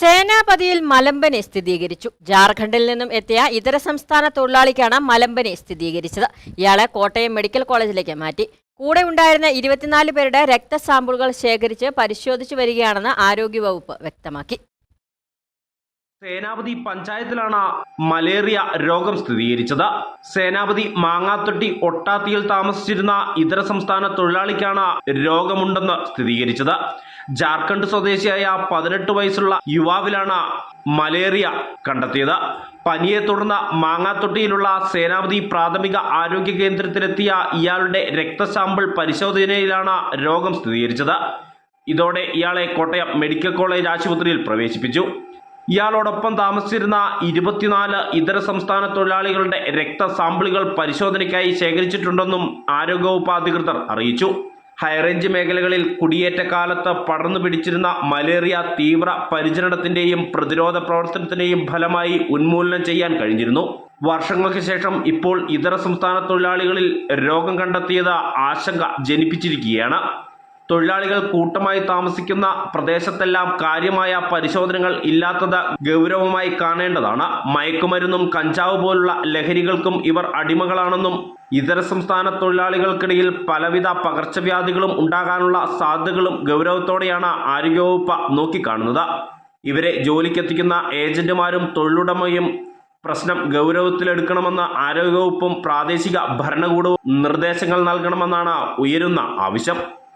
സേനാപതിയിൽ മലമ്പനി സ്ഥിരീകരിച്ചു. ജാർഖണ്ഡിൽ നിന്നും എത്തിയ ഇതര സംസ്ഥാന തൊഴിലാളിക്കാണ് മലമ്പനി സ്ഥിരീകരിച്ചത്. ഇയാളെ കോട്ടയം മെഡിക്കൽ കോളേജിലേക്ക് മാറ്റി. കൂടെ ഉണ്ടായിരുന്ന ഇരുപത്തിനാല് പേരുടെ രക്തസാമ്പിളുകൾ ശേഖരിച്ച് പരിശോധിച്ചു വരികയാണെന്ന് ആരോഗ്യവകുപ്പ് വ്യക്തമാക്കി. സേനാപതി പഞ്ചായത്തിലാണ് മലേറിയ രോഗം സ്ഥിരീകരിച്ചത്. സേനാപതി മാങ്ങാത്തൊട്ടി ഒട്ടാത്തിയിൽ താമസിച്ചിരുന്ന ഇതര സംസ്ഥാന തൊഴിലാളിക്കാണ് രോഗമുണ്ടെന്ന് സ്ഥിരീകരിച്ചത്. ജാർഖണ്ഡ് സ്വദേശിയായ പതിനെട്ട് വയസ്സുള്ള യുവാവിലാണ് മലേറിയ കണ്ടെത്തിയത്. പനിയെ തുടർന്ന് മാങ്ങാത്തൊട്ടിയിലുള്ള സേനാപതി പ്രാഥമിക ആരോഗ്യ കേന്ദ്രത്തിലെത്തിയ ഇയാളുടെ രക്തസാമ്പിൾ പരിശോധനയിലാണ് രോഗം സ്ഥിരീകരിച്ചത്. ഇതോടെ ഇയാളെ കോട്ടയം മെഡിക്കൽ കോളേജ് ആശുപത്രിയിൽ പ്രവേശിപ്പിച്ചു. ഇയാളോടൊപ്പം താമസിച്ചിരുന്ന ഇരുപത്തിനാല് ഇതര സംസ്ഥാന തൊഴിലാളികളുടെ രക്തസാമ്പിളുകൾ പരിശോധനയ്ക്കായി ശേഖരിച്ചിട്ടുണ്ടെന്നും ആരോഗ്യവകുപ്പ് അധികൃതർ അറിയിച്ചു. ഹൈറേഞ്ച് മേഖലകളിൽ കുടിയേറ്റ കാലത്ത് പടർന്നു പിടിച്ചിരുന്ന മലേറിയ തീവ്ര പരിചരണത്തിന്റെയും പ്രതിരോധ പ്രവർത്തനത്തിന്റെയും ഫലമായി ഉന്മൂലനം ചെയ്യാൻ കഴിഞ്ഞിരുന്നു. വർഷങ്ങൾക്ക് ശേഷം ഇപ്പോൾ ഇതര സംസ്ഥാന തൊഴിലാളികളിൽ രോഗം കണ്ടെത്തിയത് ആശങ്ക ജനിപ്പിച്ചിരിക്കുകയാണ്. തൊഴിലാളികൾ കൂട്ടമായി താമസിക്കുന്ന പ്രദേശത്തെല്ലാം കാര്യമായ പരിശോധനകൾ ഇല്ലാത്തത് ഗൗരവമായി കാണേണ്ടതാണ്. മയക്കുമരുന്നും കഞ്ചാവ് പോലുള്ള ലഹരികൾക്കും ഇവർ അടിമകളാണെന്നും ഇതര സംസ്ഥാന തൊഴിലാളികൾക്കിടയിൽ പലവിധ പകർച്ചവ്യാധികളും ഉണ്ടാകാനുള്ള സാധ്യതകളും ഗൗരവത്തോടെയാണ് ആരോഗ്യവകുപ്പ് നോക്കിക്കാണുന്നത്. ഇവരെ ജോലിക്കെത്തിക്കുന്ന ഏജന്റുമാരും തൊഴിലുടമയും പ്രശ്നം ഗൗരവത്തിലെടുക്കണമെന്ന് ആരോഗ്യവകുപ്പും പ്രാദേശിക ഭരണകൂടവും നിർദ്ദേശങ്ങൾ നൽകണമെന്നാണ് ഉയരുന്ന ആവശ്യം.